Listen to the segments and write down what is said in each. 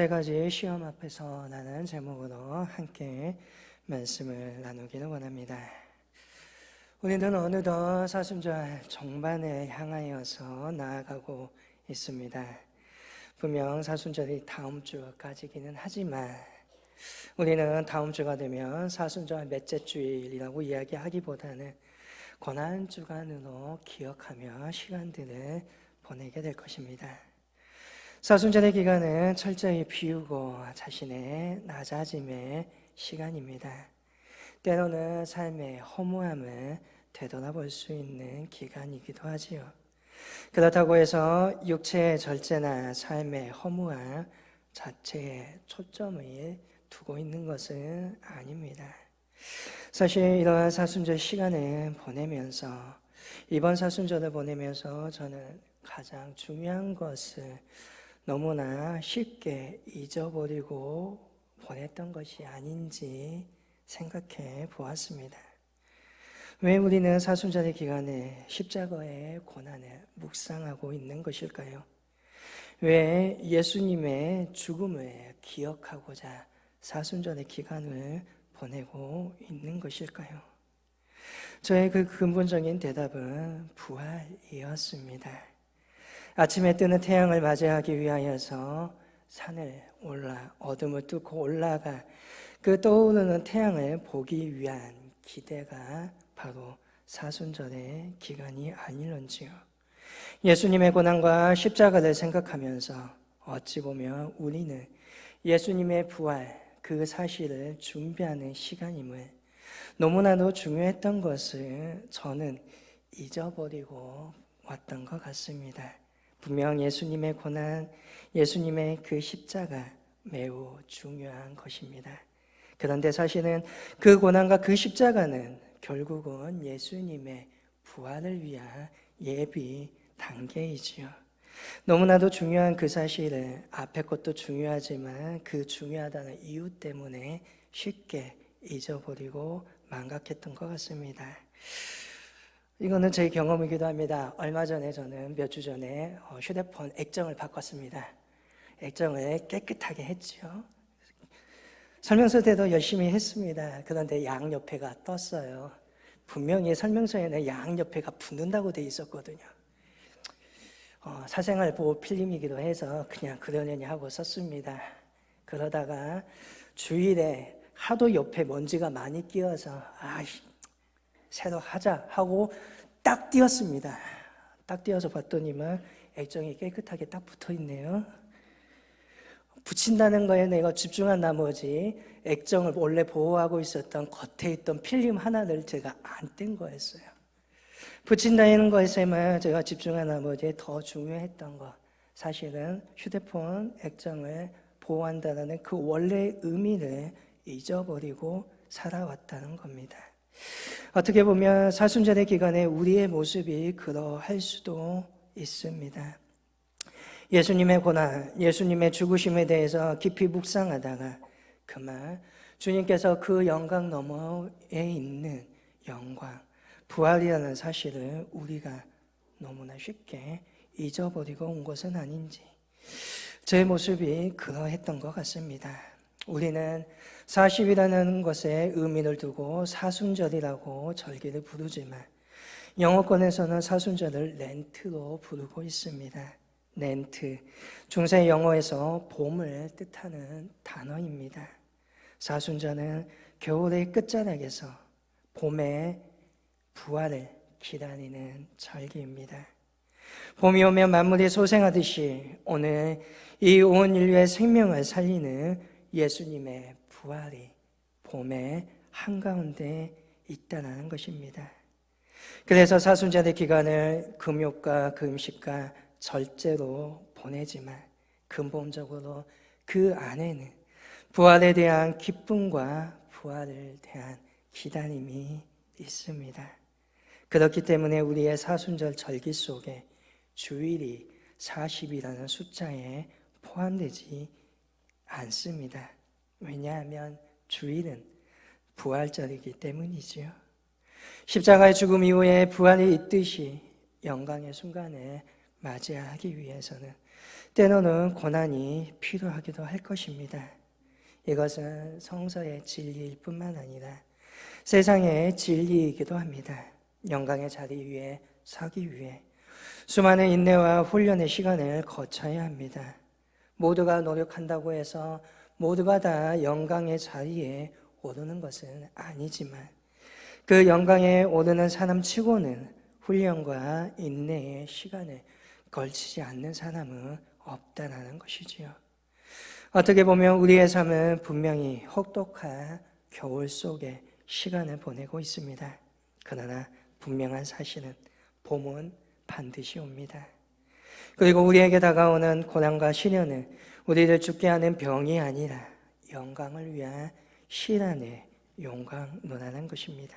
세 가지 시험 앞에서 나는 제목으로 함께 말씀을 나누기를 원합니다. 우리는 어느덧 사순절 정반에 향하여서 나아가고 있습니다. 분명 사순절이 다음 주까지기는 하지만 우리는 다음 주가 되면 사순절 몇째 주일이라고 이야기하기보다는 고난 주간으로 기억하며 시간들을 보내게 될 것입니다. 사순절의 기간은 철저히 비우고 자신의 낮아짐의 시간입니다. 때로는 삶의 허무함을 되돌아볼 수 있는 기간이기도 하지요. 그렇다고 해서 육체의 절제나 삶의 허무함 자체에 초점을 두고 있는 것은 아닙니다. 사실 이러한 사순절 시간을 보내면서 이번 사순절을 보내면서 저는 가장 중요한 것을 너무나 쉽게 잊어버리고 보냈던 것이 아닌지 생각해 보았습니다. 왜 우리는 사순절의 기간에 십자가의 고난을 묵상하고 있는 것일까요? 왜 예수님의 죽음을 기억하고자 사순절의 기간을 보내고 있는 것일까요? 저의 그 근본적인 대답은 부활이었습니다. 아침에 뜨는 태양을 맞이하기 위하여서 산을 올라 어둠을 뚫고 올라가 그 떠오르는 태양을 보기 위한 기대가 바로 사순절의 기간이 아닐런지요. 예수님의 고난과 십자가를 생각하면서 어찌 보면 우리는 예수님의 부활 그 사실을 준비하는 시간임을 너무나도 중요했던 것을 저는 잊어버리고 왔던 것 같습니다. 분명 예수님의 고난, 예수님의 그 십자가 매우 중요한 것입니다. 그런데 사실은 그 고난과 그 십자가는 결국은 예수님의 부활을 위한 예비 단계이지요. 너무나도 중요한 그 사실을 앞에 것도 중요하지만 그 중요하다는 이유 때문에 쉽게 잊어버리고 망각했던 것 같습니다. 이거는 제 경험이기도 합니다. 얼마 전에 저는 몇 주 전에 어, 휴대폰 액정을 바꿨습니다. 액정을 깨끗하게 했죠. 설명서 때도 열심히 했습니다. 그런데 양옆에가 떴어요. 분명히 설명서에는 양옆에가 붙는다고 돼 있었거든요. 어, 사생활 보호 필름이기도 해서 그냥 그러려니 하고 썼습니다. 그러다가 주일에 하도 옆에 먼지가 많이 끼어서 아 새로 하자 하고 딱 띄었습니다. 딱 띄어서 봤더니만 액정이 깨끗하게 딱 붙어 있네요. 붙인다는 거에 내가 집중한 나머지 액정을 원래 보호하고 있었던 겉에 있던 필름 하나를 제가 안 뗀 거였어요. 붙인다는 것에만 제가 집중한 나머지 더 중요했던 거 사실은 휴대폰 액정을 보호한다는 그 원래 의미를 잊어버리고 살아왔다는 겁니다. 어떻게 보면 사순절의 기간에 우리의 모습이 그러할 수도 있습니다. 예수님의 고난, 예수님의 죽으심에 대해서 깊이 묵상하다가 그만 주님께서 그 영광 너머에 있는 영광, 부활이라는 사실을 우리가 너무나 쉽게 잊어버리고 온 것은 아닌지 제 모습이 그러했던 것 같습니다. 우리는 40이라는 것에 의미를 두고 사순절이라고 절기를 부르지만 영어권에서는 사순절을 렌트로 부르고 있습니다. 렌트. 중세 영어에서 봄을 뜻하는 단어입니다. 사순절은 겨울의 끝자락에서 봄의 부활을 기다리는 절기입니다. 봄이 오면 만물이 소생하듯이 오늘 이 온 인류의 생명을 살리는 예수님의 부활이 봄의 한가운데 있다는 것입니다. 그래서 사순절의 기간을 금욕과 금식과 절제로 보내지만 근본적으로 그 안에는 부활에 대한 기쁨과 부활을 대한 기다림이 있습니다. 그렇기 때문에 우리의 사순절 절기 속에 주일이 40이라는 숫자에 포함되지 않습니다. 왜냐하면 주일은 부활절이기 때문이지요. 십자가의 죽음 이후에 부활이 있듯이 영광의 순간에 맞이하기 위해서는 때로는 고난이 필요하기도 할 것입니다. 이것은 성서의 진리일 뿐만 아니라 세상의 진리이기도 합니다. 영광의 자리 위에 서기 위해 수많은 인내와 훈련의 시간을 거쳐야 합니다. 모두가 노력한다고 해서 모두가 다 영광의 자리에 오르는 것은 아니지만 그 영광에 오르는 사람 치고는 훈련과 인내의 시간을 걸치지 않는 사람은 없다라는 것이지요. 어떻게 보면 우리의 삶은 분명히 혹독한 겨울 속에 시간을 보내고 있습니다. 그러나 분명한 사실은 봄은 반드시 옵니다. 그리고 우리에게 다가오는 고난과 시련은 우리를 죽게 하는 병이 아니라 영광을 위한 시란의 용광로라는 것입니다.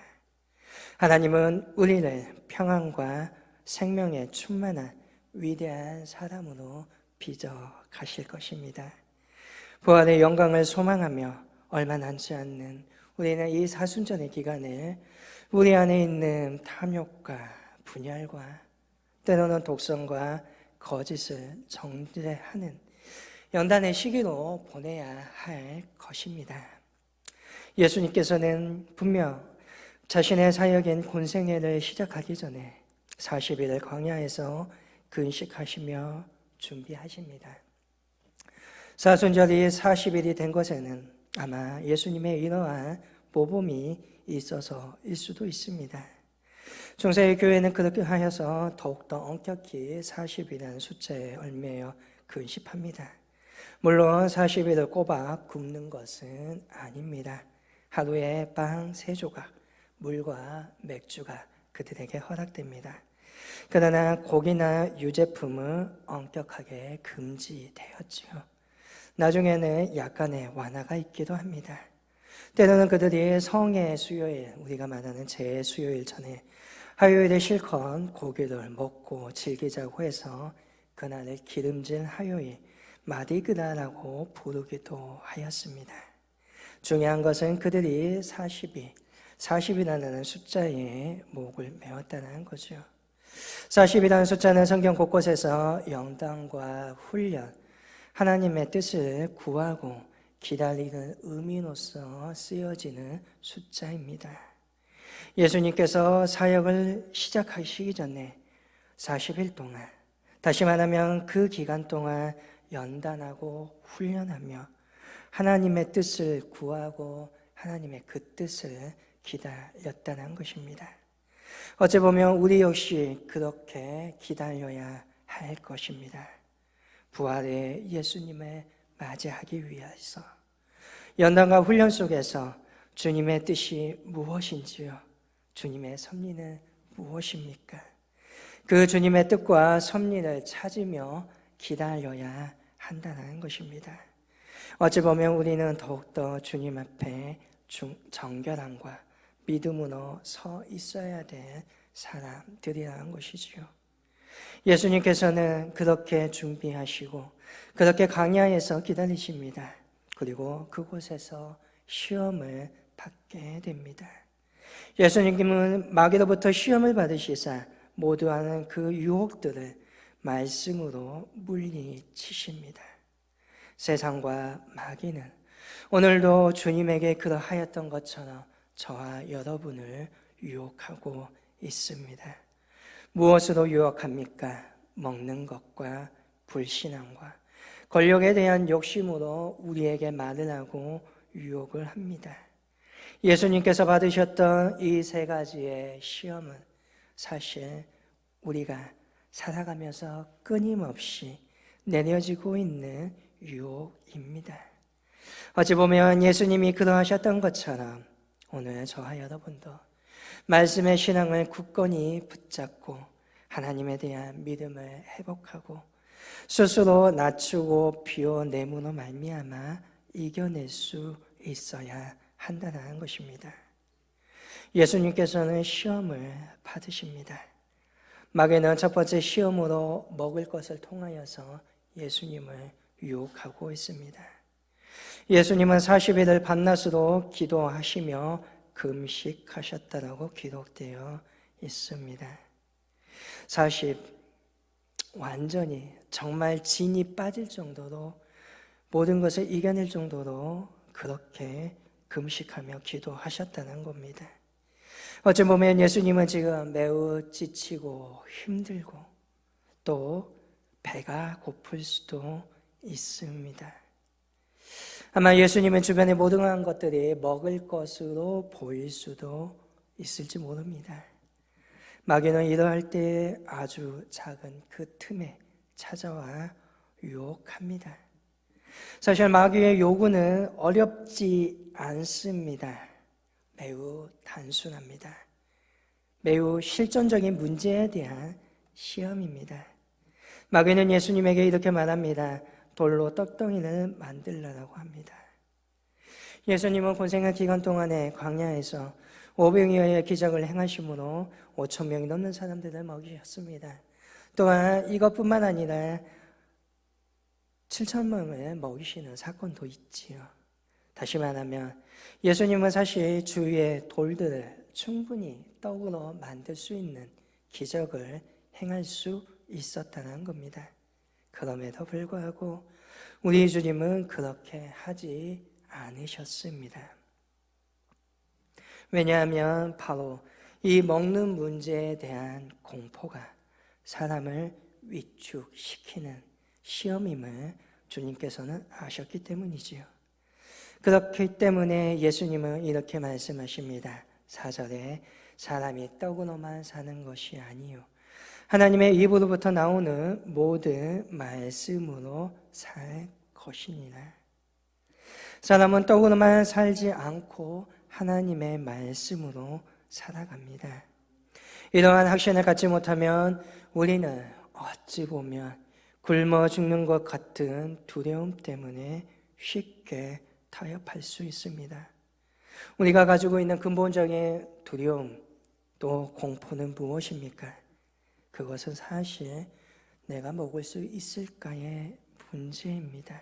하나님은 우리를 평안과 생명에 충만한 위대한 사람으로 빚어 가실 것입니다. 부활의 영광을 소망하며 얼마 남지 않는 우리는 이 사순전의 기간을 우리 안에 있는 탐욕과 분열과 때로는 독성과 거짓을 정죄하는 연단의 시기로 보내야 할 것입니다. 예수님께서는 분명 자신의 사역인 곤생애를 시작하기 전에 40일을 광야에서 근식하시며 준비하십니다. 사순절이 40일이 된 것에는 아마 예수님의 이러한 모범이 있어서일 수도 있습니다. 중세의 교회는 그렇게 하여서 더욱더 엄격히 40이라는 숫자에 얽매여 근십합니다. 물론 40일을 꼬박 굶는 것은 아닙니다. 하루에 빵세 조각, 물과 맥주가 그들에게 허락됩니다. 그러나 고기나 유제품은 엄격하게 금지되었지요. 나중에는 약간의 완화가 있기도 합니다. 때로는 그들이 성의 수요일, 우리가 말하는 제 수요일 전에 화요일에 실컷 고기를 먹고 즐기자고 해서 그날을 기름진 화요일, 마디그다라고 부르기도 하였습니다. 중요한 것은 그들이 40이, 40이라는 숫자에 목을 메웠다는 거죠. 40이라는 숫자는 성경 곳곳에서 영당과 훈련, 하나님의 뜻을 구하고 기다리는 의미로서 쓰여지는 숫자입니다. 예수님께서 사역을 시작하시기 전에 40일 동안, 다시 말하면 그 기간 동안 연단하고 훈련하며 하나님의 뜻을 구하고 하나님의 그 뜻을 기다렸다는 것입니다. 어찌 보면 우리 역시 그렇게 기다려야 할 것입니다. 부활의 예수님을 맞이하기 위해서 연단과 훈련 속에서 주님의 뜻이 무엇인지요? 주님의 섭리는 무엇입니까? 그 주님의 뜻과 섭리를 찾으며 기다려야 한다는 것입니다. 어찌 보면 우리는 더욱더 주님 앞에 정결함과 믿음으로 서 있어야 될 사람들이라는 것이지요. 예수님께서는 그렇게 준비하시고 그렇게 강야에서 기다리십니다. 그리고 그곳에서 시험을 받게 됩니다. 예수님은 마귀로부터 시험을 받으시사 모두 하는 그 유혹들을 말씀으로 물리치십니다. 세상과 마귀는 오늘도 주님에게 그러하였던 것처럼 저와 여러분을 유혹하고 있습니다. 무엇으로 유혹합니까? 먹는 것과 불신앙과 권력에 대한 욕심으로 우리에게 말을 하고 유혹을 합니다. 예수님께서 받으셨던 이 세 가지의 시험은 사실 우리가 살아가면서 끊임없이 내려지고 있는 유혹입니다. 어찌 보면 예수님이 그러하셨던 것처럼 오늘 저와 여러분도 말씀의 신앙을 굳건히 붙잡고 하나님에 대한 믿음을 회복하고 스스로 낮추고 비워 내므로 말미암아 이겨낼 수 있어야 한다는 것입니다. 예수님께서는 시험을 받으십니다. 마귀는 첫 번째 시험으로 먹을 것을 통하여서 예수님을 유혹하고 있습니다. 예수님은 40일을 밤낮으로 기도하시며 금식하셨다라고 기록되어 있습니다. 40 완전히 정말 진이 빠질 정도로 모든 것을 이겨낼 정도로 그렇게 금식하며 기도하셨다는 겁니다. 어찌 보면 예수님은 지금 매우 지치고 힘들고 또 배가 고플 수도 있습니다. 아마 예수님은 주변의 모든 것들이 먹을 것으로 보일 수도 있을지 모릅니다. 마귀는 이러할 때 아주 작은 그 틈에 찾아와 유혹합니다. 사실 마귀의 요구는 어렵지 않습니다. 매우 단순합니다. 매우 실존적인 문제에 대한 시험입니다. 마귀는 예수님에게 이렇게 말합니다. 돌로 떡덩이를 만들라고 합니다. 예수님은 고생의 기간 동안에 광야에서 오병이어의 기적을 행하심으로 5천 명이 넘는 사람들을 먹이셨습니다. 또한 이것뿐만 아니라 7천 명을 먹이시는 사건도 있지요. 다시 말하면 예수님은 사실 주위의 돌들을 충분히 떡으로 만들 수 있는 기적을 행할 수 있었다는 겁니다. 그럼에도 불구하고 우리 주님은 그렇게 하지 않으셨습니다. 왜냐하면 바로 이 먹는 문제에 대한 공포가 사람을 위축시키는 시험임을 주님께서는 아셨기 때문이지요. 그렇기 때문에 예수님은 이렇게 말씀하십니다. 4절에 사람이 떡으로만 사는 것이 아니요 하나님의 입으로부터 나오는 모든 말씀으로 살 것이니라. 사람은 떡으로만 살지 않고 하나님의 말씀으로 살아갑니다. 이러한 확신을 갖지 못하면 우리는 어찌 보면 굶어 죽는 것 같은 두려움 때문에 쉽게 타협할 수 있습니다. 우리가 가지고 있는 근본적인 두려움 또 공포는 무엇입니까? 그것은 사실 내가 먹을 수 있을까의 문제입니다.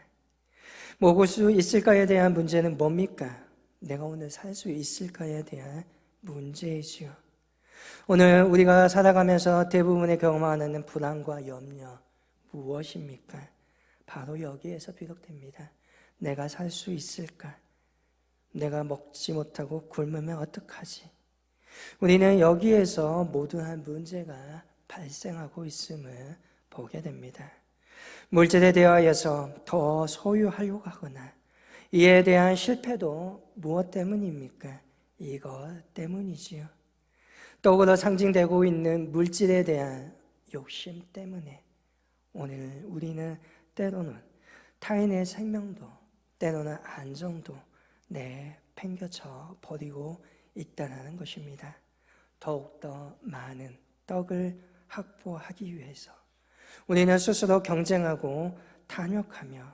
먹을 수 있을까에 대한 문제는 뭡니까? 내가 오늘 살 수 있을까에 대한 문제이지요. 오늘 우리가 살아가면서 대부분의 경험하는 불안과 염려 무엇입니까? 바로 여기에서 비롯됩니다. 내가 살 수 있을까? 내가 먹지 못하고 굶으면 어떡하지? 우리는 여기에서 모든 문제가 발생하고 있음을 보게 됩니다. 물질에 대하여서 더 소유하려고 하거나 이에 대한 실패도 무엇 때문입니까? 이것 때문이지요. 떡으로 상징되고 있는 물질에 대한 욕심 때문에 오늘 우리는 때로는 타인의 생명도 때로는 안정도 내팽겨쳐 버리고 있다는 것입니다. 더욱더 많은 떡을 확보하기 위해서 우리는 스스로 경쟁하고 탐욕하며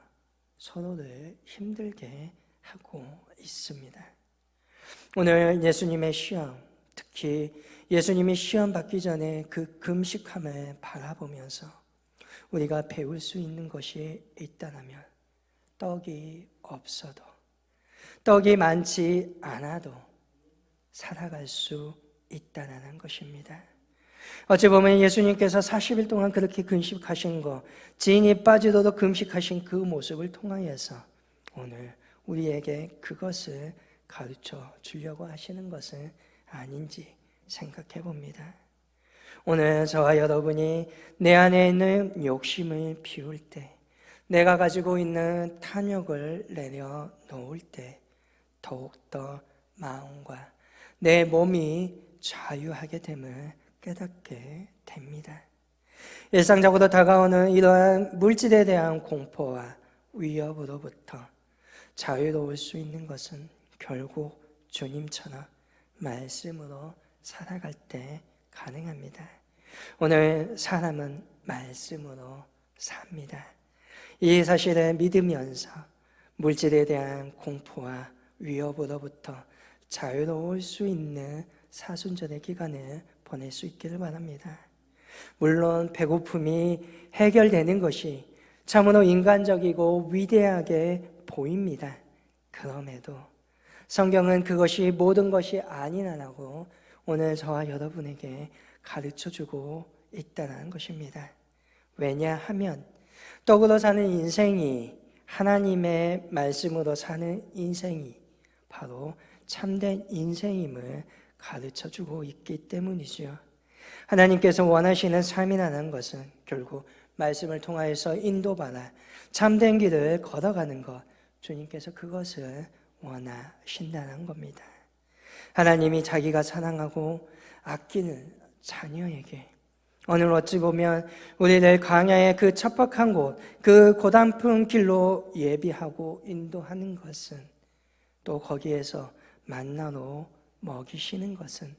서로를 힘들게 하고 있습니다. 오늘 예수님의 시험, 특히 예수님이 시험 받기 전에 그 금식함을 바라보면서 우리가 배울 수 있는 것이 있다면 떡이 없어도 떡이 많지 않아도 살아갈 수 있다는 것입니다. 어찌 보면 예수님께서 40일 동안 그렇게 금식하신 거, 진이 빠지도록 금식하신 그 모습을 통하여서 오늘 우리에게 그것을 가르쳐 주려고 하시는 것은 아닌지 생각해 봅니다. 오늘 저와 여러분이 내 안에 있는 욕심을 비울 때, 내가 가지고 있는 탐욕을 내려놓을 때, 더욱더 마음과 내 몸이 자유하게 됨을 깨닫게 됩니다. 일상적으로 다가오는 이러한 물질에 대한 공포와 위협으로부터 자유로울 수 있는 것은 결국 주님처럼 말씀으로 살아갈 때 가능합니다. 오늘 사람은 말씀으로 삽니다. 이 사실을 믿으면서 물질에 대한 공포와 위협으로부터 자유로울 수 있는 사순절의 기간을 보낼 수 있기를 바랍니다. 물론 배고픔이 해결되는 것이 참으로 인간적이고 위대하게 보입니다. 그럼에도 성경은 그것이 모든 것이 아니라고 오늘 저와 여러분에게 가르쳐 주고 있다는 것입니다. 왜냐하면 떡으로 사는 인생이 하나님의 말씀으로 사는 인생이 바로 참된 인생임을 가르쳐 주고 있기 때문이죠. 하나님께서 원하시는 삶이라는 것은 결국 말씀을 통하여서 인도받아 참된 길을 걸어가는 것, 주님께서 그것을 원하신다는 겁니다. 하나님이 자기가 사랑하고 아끼는 자녀에게 오늘 어찌 보면 우리를 광야의 그 척박한 곳, 그 고단픈 길로 예비하고 인도하는 것은 또 거기에서 만나로 먹이시는 것은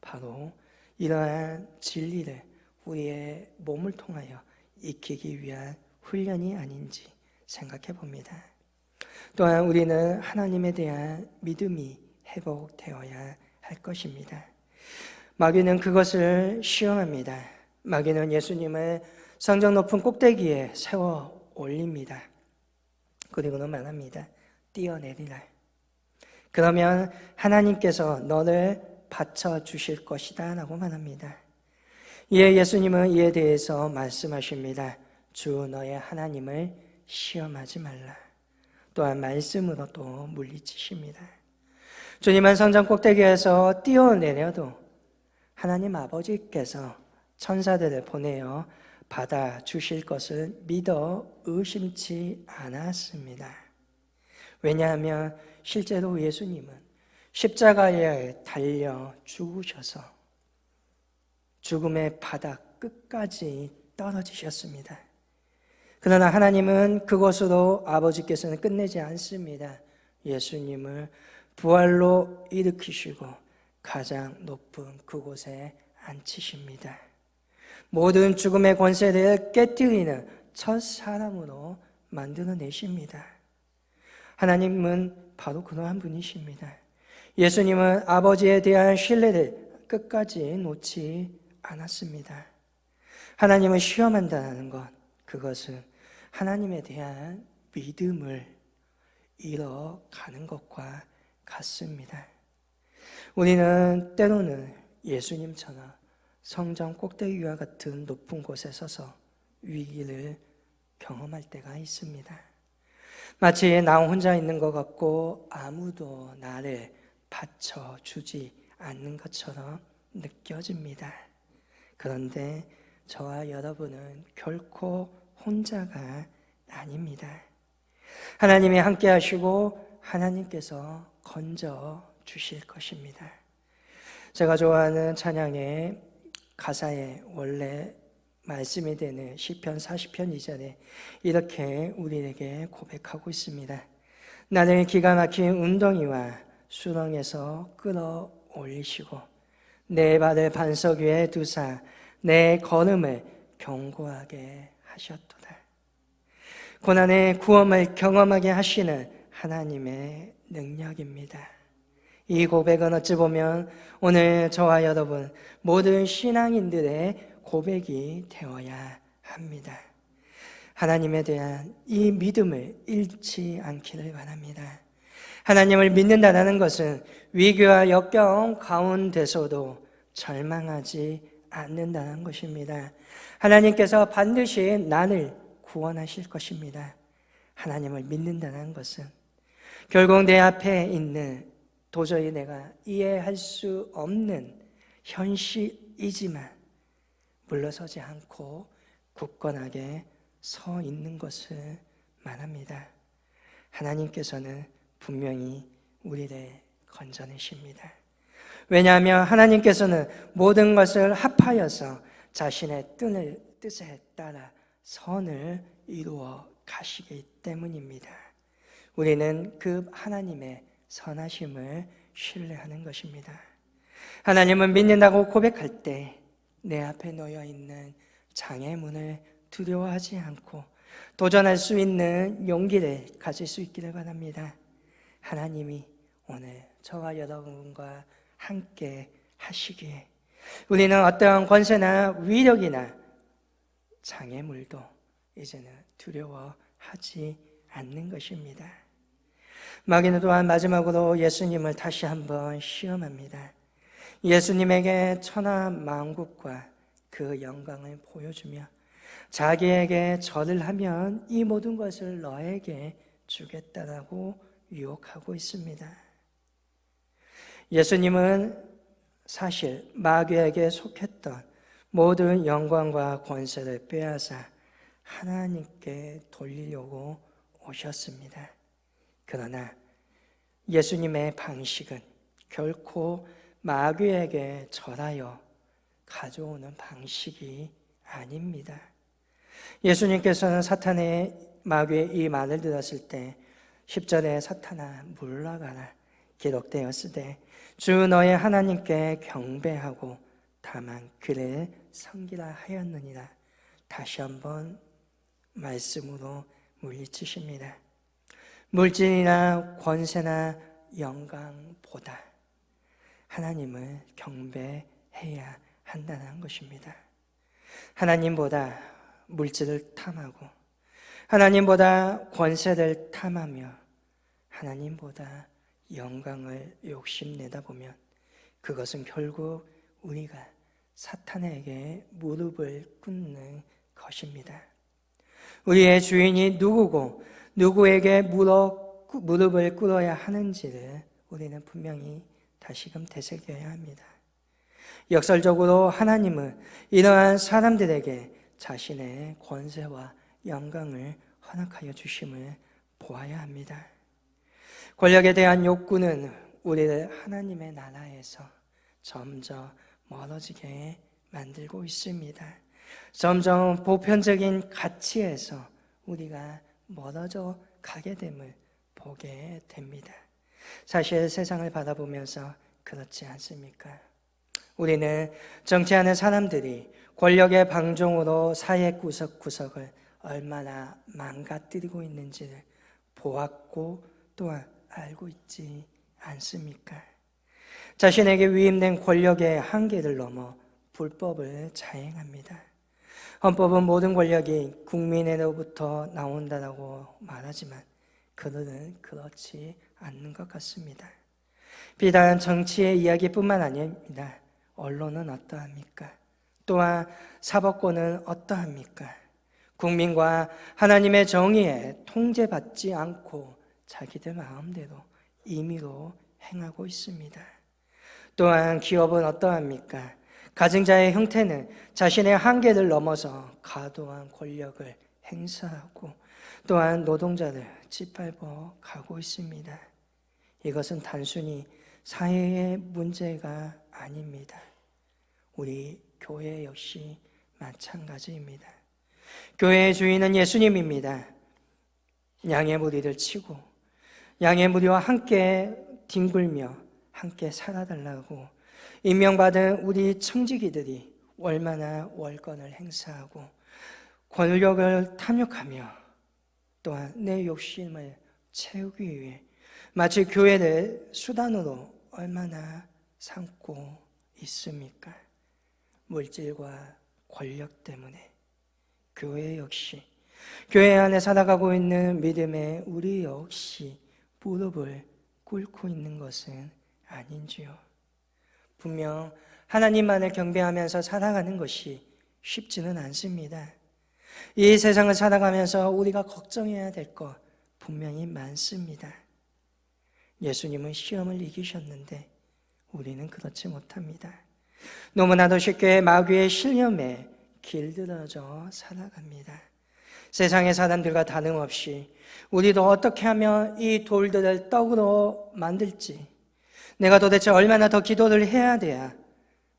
바로 이러한 진리를 우리의 몸을 통하여 익히기 위한 훈련이 아닌지 생각해 봅니다. 또한 우리는 하나님에 대한 믿음이 회복되어야 할 것입니다. 마귀는 그것을 시험합니다. 마귀는 예수님을 성전 높은 꼭대기에 세워 올립니다. 그리고는 말합니다. 뛰어내리라. 그러면 하나님께서 너를 바쳐 주실 것이다 라고 말합니다. 이에 예수님은 이에 대해서 말씀하십니다. 주 너의 하나님을 시험하지 말라. 또한 말씀으로 또 물리치십니다. 주님은 성전 꼭대기에서 뛰어내려도 하나님 아버지께서 천사들을 보내어 받아 주실 것을 믿어 의심치 않았습니다. 왜냐하면 실제로 예수님은 십자가에 달려 죽으셔서 죽음의 바닥 끝까지 떨어지셨습니다. 그러나 하나님은 그것으로 아버지께서는 끝내지 않습니다. 예수님을 부활로 일으키시고 가장 높은 그곳에 앉히십니다. 모든 죽음의 권세를 깨뜨리는 첫 사람으로 만들어내십니다. 하나님은 바로 그러한 분이십니다. 예수님은 아버지에 대한 신뢰를 끝까지 놓지 않았습니다. 하나님을 시험한다는 것, 그것은 하나님에 대한 믿음을 잃어가는 것과 같습니다. 우리는 때로는 예수님처럼 성전 꼭대기와 같은 높은 곳에 서서 위기를 경험할 때가 있습니다. 마치 나 혼자 있는 것 같고 아무도 나를 받쳐주지 않는 것처럼 느껴집니다. 그런데 저와 여러분은 결코 혼자가 아닙니다. 하나님이 함께 하시고 하나님께서 건져 주실 것입니다. 제가 좋아하는 찬양의 가사에 원래 말씀이 되는 시편 40편 2절에 이렇게 우리에게 고백하고 있습니다. 나를 기가 막힌 운동이와 수렁에서 끌어올리시고 내 발을 반석 위에 두사 내 걸음을 견고하게 하셨도다. 고난의 구원을 경험하게 하시는 하나님의 능력입니다. 이 고백은 어찌 보면 오늘 저와 여러분 모든 신앙인들의 고백이 되어야 합니다. 하나님에 대한 이 믿음을 잃지 않기를 바랍니다. 하나님을 믿는다는 것은 위기와 역경 가운데서도 절망하지 않는다는 것입니다. 하나님께서 반드시 나를 구원하실 것입니다. 하나님을 믿는다는 것은 결국 내 앞에 있는 도저히 내가 이해할 수 없는 현실이지만 물러서지 않고 굳건하게 서 있는 것을 말합니다. 하나님께서는 분명히 우리를 건져내십니다. 왜냐하면 하나님께서는 모든 것을 합하여서 자신의 뜻을, 뜻에 따라 선을 이루어 가시기 때문입니다. 우리는 그 하나님의 선하심을 신뢰하는 것입니다. 하나님을 믿는다고 고백할 때 내 앞에 놓여 있는 장애문을 두려워하지 않고 도전할 수 있는 용기를 가질 수 있기를 바랍니다. 하나님이 오늘 저와 여러분과 함께 하시기에 우리는 어떠한 권세나 위력이나 장애물도 이제는 두려워하지 않는 것입니다. 마귀는 또한 마지막으로 예수님을 다시 한번 시험합니다. 예수님에게 천하 만국과 그 영광을 보여주며 자기에게 절을 하면 이 모든 것을 너에게 주겠다라고 유혹하고 있습니다. 예수님은 사실 마귀에게 속했던 모든 영광과 권세를 빼앗아 하나님께 돌리려고 오셨습니다. 그러나 예수님의 방식은 결코 마귀에게 절하여 가져오는 방식이 아닙니다. 예수님께서는 사탄의 마귀의 이 말을 들었을 때 10절에 사탄아 물러가라 기록되었을 때주 너의 하나님께 경배하고 다만 그를 섬기라 하였느니라 다시 한번 말씀으로 물리치십니다. 물질이나 권세나 영광보다 하나님을 경배해야 한다는 것입니다. 하나님보다 물질을 탐하고 하나님보다 권세를 탐하며 하나님보다 영광을 욕심내다 보면 그것은 결국 우리가 사탄에게 무릎을 꿇는 것입니다. 우리의 주인이 누구고 누구에게 무릎, 무릎을 꿇어야 하는지를 우리는 분명히 다시금 되새겨야 합니다. 역설적으로 하나님은 이러한 사람들에게 자신의 권세와 영광을 허락하여 주심을 보아야 합니다. 권력에 대한 욕구는 우리를 하나님의 나라에서 점점 멀어지게 만들고 있습니다. 점점 보편적인 가치에서 우리가 멀어져 가게 됨을 보게 됩니다. 사실 세상을 바라보면서 그렇지 않습니까? 우리는 정치하는 사람들이 권력의 방종으로 사회 구석구석을 얼마나 망가뜨리고 있는지를 보았고 또한 알고 있지 않습니까? 자신에게 위임된 권력의 한계를 넘어 불법을 자행합니다. 헌법은 모든 권력이 국민으로부터 나온다고 말하지만 그들은 그렇지 않는 것 같습니다. 비단 정치의 이야기뿐만 아닙니다. 언론은 어떠합니까? 또한 사법권은 어떠합니까? 국민과 하나님의 정의에 통제받지 않고 자기들 마음대로 임의로 행하고 있습니다. 또한 기업은 어떠합니까? 가증자의 형태는 자신의 한계를 넘어서 과도한 권력을 행사하고 또한 노동자를 짓밟아 가고 있습니다. 이것은 단순히 사회의 문제가 아닙니다. 우리 교회 역시 마찬가지입니다. 교회의 주인은 예수님입니다. 양의 무리를 치고 양의 무리와 함께 뒹굴며 함께 살아달라고 임명받은 우리 청지기들이 얼마나 월권을 행사하고 권력을 탐욕하며 또한 내 욕심을 채우기 위해 마치 교회를 수단으로 얼마나 삼고 있습니까? 물질과 권력 때문에 교회 역시 교회 안에 살아가고 있는 믿음의 우리 역시 무릎을 꿇고 있는 것은 아닌지요. 분명 하나님만을 경배하면서 살아가는 것이 쉽지는 않습니다. 이 세상을 살아가면서 우리가 걱정해야 될 것 분명히 많습니다. 예수님은 시험을 이기셨는데 우리는 그렇지 못합니다. 너무나도 쉽게 마귀의 신념에 길들어져 살아갑니다. 세상의 사람들과 다름없이 우리도 어떻게 하면 이 돌들을 떡으로 만들지, 내가 도대체 얼마나 더 기도를 해야 돼야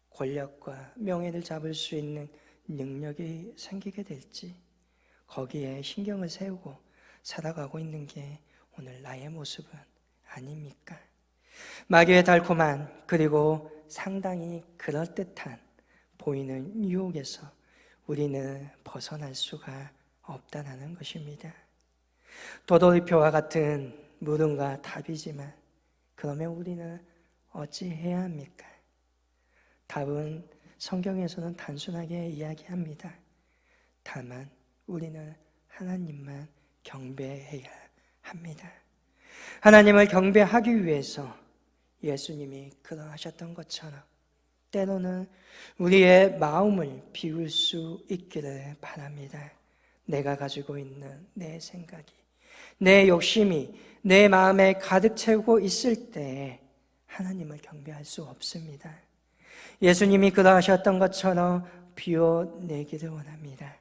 권력과 명예를 잡을 수 있는 능력이 생기게 될지, 거기에 신경을 세우고 살아가고 있는 게 오늘 나의 모습은 아닙니까? 마귀의 달콤한 그리고 상당히 그럴듯한 보이는 유혹에서 우리는 벗어날 수가 없다는 것입니다. 도돌이표와 같은 물음과 답이지만 그러면 우리는 어찌 해야 합니까? 답은 성경에서는 단순하게 이야기합니다. 다만 우리는 하나님만 경배해야 합니다. 하나님을 경배하기 위해서 예수님이 그러하셨던 것처럼 때로는 우리의 마음을 비울 수 있기를 바랍니다. 내가 가지고 있는 내 생각이, 내 욕심이 내 마음에 가득 채우고 있을 때 하나님을 경배할 수 없습니다. 예수님이 그러하셨던 것처럼 비워내기를 원합니다.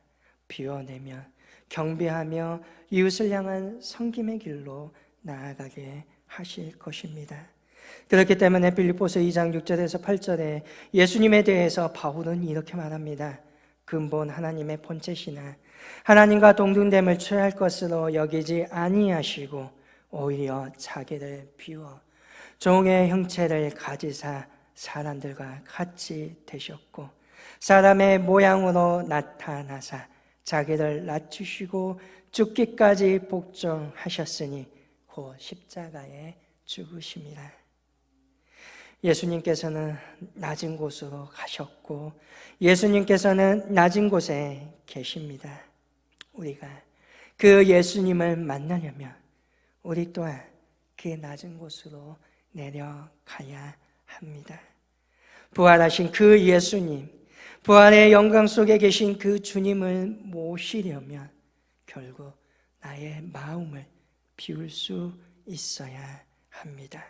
비워내면 경배하며 이웃을 향한 섬김의 길로 나아가게 하실 것입니다. 그렇기 때문에 빌립보서 2장 6절에서 8절에 예수님에 대해서 바울은 이렇게 말합니다. 근본 하나님의 본체시나 하나님과 동등됨을 취할 것으로 여기지 아니하시고 오히려 자기를 비워 종의 형체를 가지사 사람들과 같이 되셨고 사람의 모양으로 나타나사 자기를 낮추시고 죽기까지 복종하셨으니 곧 십자가에 죽으심이라. 예수님께서는 낮은 곳으로 가셨고 예수님께서는 낮은 곳에 계십니다. 우리가 그 예수님을 만나려면 우리 또한 그 낮은 곳으로 내려가야 합니다. 부활하신 그 예수님, 부활의 영광 속에 계신 그 주님을 모시려면 결국 나의 마음을 비울 수 있어야 합니다.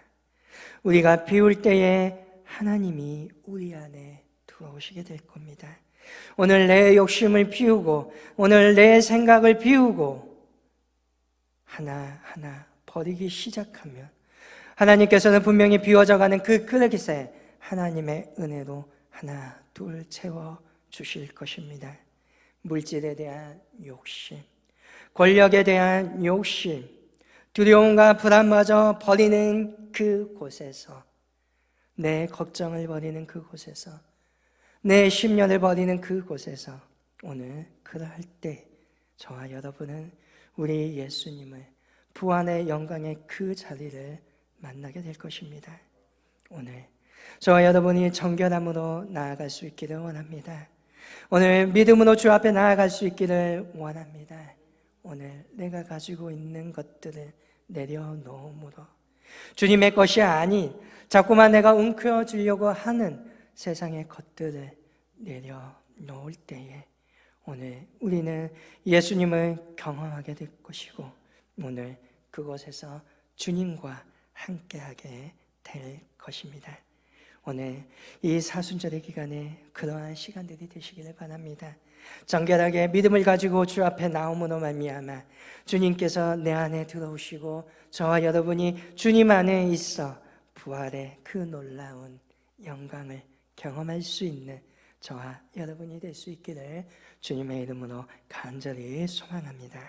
우리가 비울 때에 하나님이 우리 안에 들어오시게 될 겁니다. 오늘 내 욕심을 비우고, 오늘 내 생각을 비우고, 하나하나 버리기 시작하면, 하나님께서는 분명히 비워져 가는 그 그릇에 하나님의 은혜로 하나, 둘 채워 주실 것입니다. 물질에 대한 욕심, 권력에 대한 욕심, 두려움과 불안마저 버리는 그 곳에서 내 걱정을 버리는 그곳에서 내 심년을 버리는 그곳에서 오늘 그러할 때 저와 여러분은 우리 예수님을 부활의 영광의 그 자리를 만나게 될 것입니다. 오늘 저와 여러분이 정결함으로 나아갈 수 있기를 원합니다. 오늘 믿음으로 주 앞에 나아갈 수 있기를 원합니다. 오늘 내가 가지고 있는 것들을 내려놓음으로 주님의 것이 아닌 자꾸만 내가 움켜쥐려고 하는 세상의 것들을 내려놓을 때에 오늘 우리는 예수님을 경험하게 될 것이고 오늘 그곳에서 주님과 함께하게 될 것입니다. 오늘 이 사순절의 기간에 그러한 시간들이 되시기를 바랍니다. 정결하게 믿음을 가지고 주 앞에 나옴으로 말미암아 주님께서 내 안에 들어오시고 저와 여러분이 주님 안에 있어 부활의 그 놀라운 영광을 경험할 수 있는 저와 여러분이 될 수 있기를 주님의 이름으로 간절히 소망합니다.